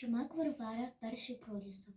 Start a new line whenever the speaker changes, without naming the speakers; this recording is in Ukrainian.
Чумак Варвара перший пролісок.